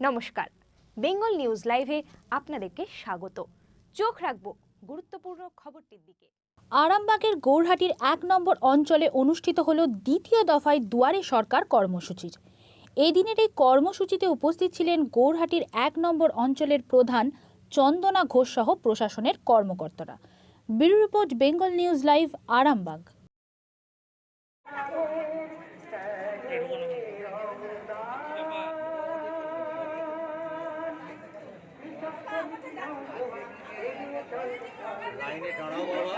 নমস্কার। বেঙ্গল নিউজ লাইভে আপনাদেরকে স্বাগত। চোখ রাখব গুরুত্বপূর্ণ খবরটির দিকে। আরামবাগের গৌরহাটির এক নম্বর অঞ্চলে অনুষ্ঠিত হল দ্বিতীয় দফায় দুয়ারে সরকার কর্মসূচি এই দিনের এই কর্মসূচিতে উপস্থিত ছিলেন গৌরহাটির এক নম্বর অঞ্চলের প্রধান চন্দনা ঘোষ সহ প্রশাসনের কর্মকর্তারা। Bureau report, Bengal news live, Arambagh. লাইনে দাঁড়াও বাবা।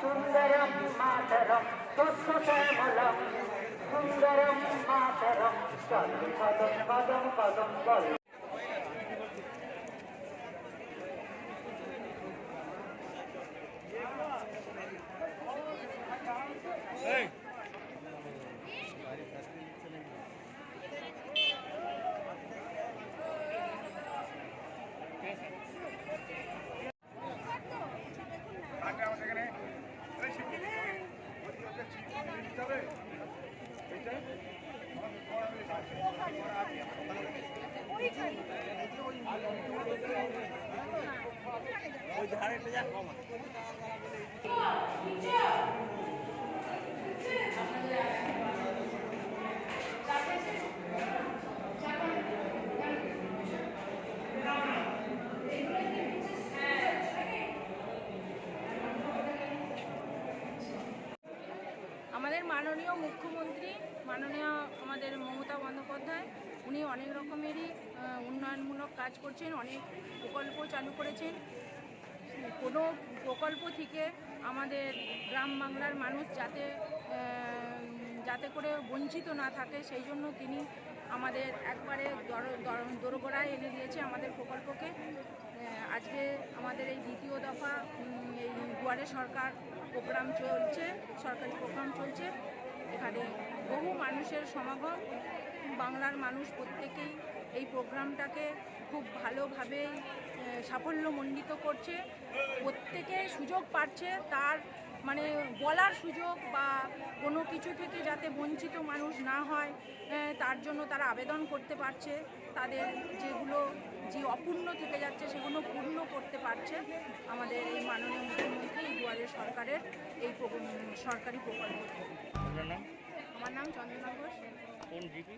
সুন্দরম মাতরম তস্য শ্যামলম সুন্দরম মাতরম পদম পদম পদম পদম। ওই ধারে একটা যা কমা আমাদের মাননীয় মুখ্যমন্ত্রী, মাননীয় আমাদের মমতা বন্দ্যোপাধ্যায়, উনি অনেক রকমেরই উন্নয়নমূলক কাজ করছেন, অনেক প্রকল্প চালু করেছেন। কোনো প্রকল্প থেকে আমাদের গ্রাম বাংলার মানুষ যাতে যাতে করে বঞ্চিত না থাকে, সেই জন্য তিনি আমাদের একবারে দর- দর- দোরগোড়ায় এনে দিয়েছে আমাদের প্রকল্পকে। আজকে আমাদের এই দ্বিতীয় দফা দুয়ারে সরকার প্রোগ্রাম চলছে, সরকারি প্রোগ্রাম চলছে। এখানে বহু মানুষের সমাগম। বাংলার মানুষ প্রত্যেকেই এই প্রোগ্রামটাকে খুব ভালোভাবেই সাফল্যমণ্ডিত করছে। প্রত্যেকে সুযোগ পাচ্ছে তার মানে বলার সুযোগ বা কোনো কিছু থেকে যাতে বঞ্চিত মানুষ না হয় তার জন্য তারা আবেদন করতে পারছে। তাদের যেগুলো, যে অপূর্ণ থেকে যাচ্ছে সেগুলো পূর্ণ করতে পারছে আমাদের এই মাননীয় মুখ্যমন্ত্রী সরকারের এই সরকারি প্রকল্প। আমার নাম চন্দ্রনা ঘোষ। কোন জিপি?